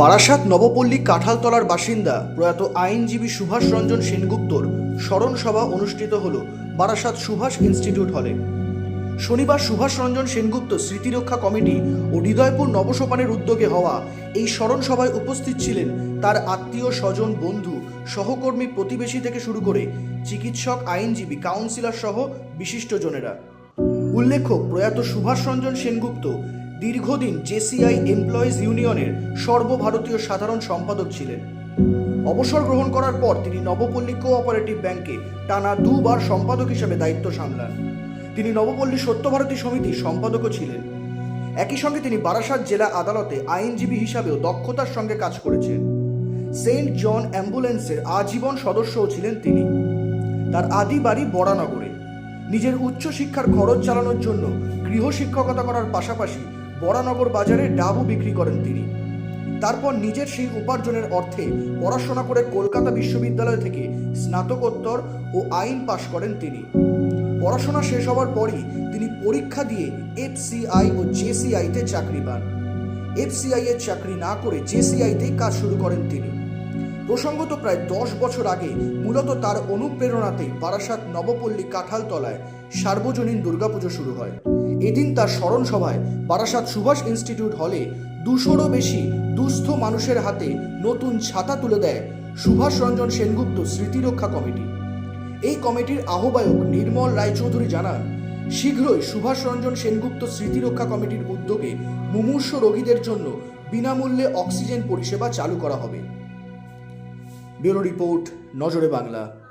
বারাসাত নবপল্লী কাঁঠালতলার বাসিন্দা প্রয়াত আইনজীবী সুভাষ রঞ্জন সেনগুপ্তর স্মরণসভা অনুষ্ঠিত হল বারাসাত সুভাষ ইনস্টিটিউট হলে। শনিবার সুভাষ রঞ্জন সেনগুপ্ত স্মৃতিরক্ষা কমিটি ও হৃদয়পুর নবসোপানের উদ্যোগে হওয়া এই স্মরণসভায় উপস্থিত ছিলেন তার আত্মীয় স্বজন বন্ধু সহকর্মী প্রতিবেশী থেকে শুরু করে চিকিৎসক, আইনজীবী কাউন্সিলর সহ বিশিষ্টজনেরা। উল্লেখ্য, প্রয়াত সুভাষ রঞ্জন সেনগুপ্ত দীর্ঘদিন জেসিআই এমপ্লয়িজ ইউনিয়নের সর্বভারতীয় সাধারণ সম্পাদক ছিলেন। অবসর গ্রহণ করার পর তিনি নবপল্লী কোঅপারেটিভ ব্যাংকে টানা দুবার সম্পাদক হিসেবে দায়িত্ব সামলান। তিনি নবপল্লী সত্যভারতী সমিতির সম্পাদকও ছিলেন। একই সঙ্গে তিনি বারাসাত জেলা আদালতে আইনজীবী হিসাবেও দক্ষতার সঙ্গে কাজ করেছেন। সেন্ট জন অ্যাম্বুলেন্সের আজীবন সদস্যও ছিলেন তিনি। তার আদি বাড়ি বরানগরে। নিজের উচ্চশিক্ষার খরচ চালানোর জন্য গৃহশিক্ষকতা করার পাশাপাশি বরানগর বাজারে ডাবও বিক্রি করেন তিনি। তারপর নিজের সেই উপার্জনের অর্থে পড়াশোনা করে কলকাতা বিশ্ববিদ্যালয় থেকে স্নাতকোত্তর ও আইন পাশ করেন তিনি। পড়াশোনা শেষ হওয়ার পরই তিনি পরীক্ষা দিয়ে এফসিআই ও জেসিআইতে চাকরি পান। এফসিআই এর চাকরি না করে জেসিআইতেই কাজ শুরু করেন তিনি। প্রসঙ্গত প্রায় দশ বছর আগে মূলত তার অনুপ্রেরণাতেই বারাসাত নবপল্লী কাঁঠালতলায় সার্বজনীন দুর্গাপুজো শুরু হয়। এদিন তার স্মরণ সভায় বারাসাত সুভাষ ইনস্টিটিউট হলে দুশোরও বেশি দুস্থ মানুষের হাতে নতুন ছাতা তুলে দেয় সুভাষ রঞ্জন সেনগুপ্ত স্মৃতিরক্ষা কমিটি। এই কমিটির আহ্বায়ক নির্মল রায়চৌধুরী জানান, শীঘ্রই সুভাষ রঞ্জন সেনগুপ্ত স্মৃতিরক্ষা কমিটির উদ্যোগে মুমূর্ষ রোগীদের জন্য বিনামূল্যে অক্সিজেন পরিষেবা চালু করা হবে। ব্যুরো রিপোর্ট নজরে বাংলা।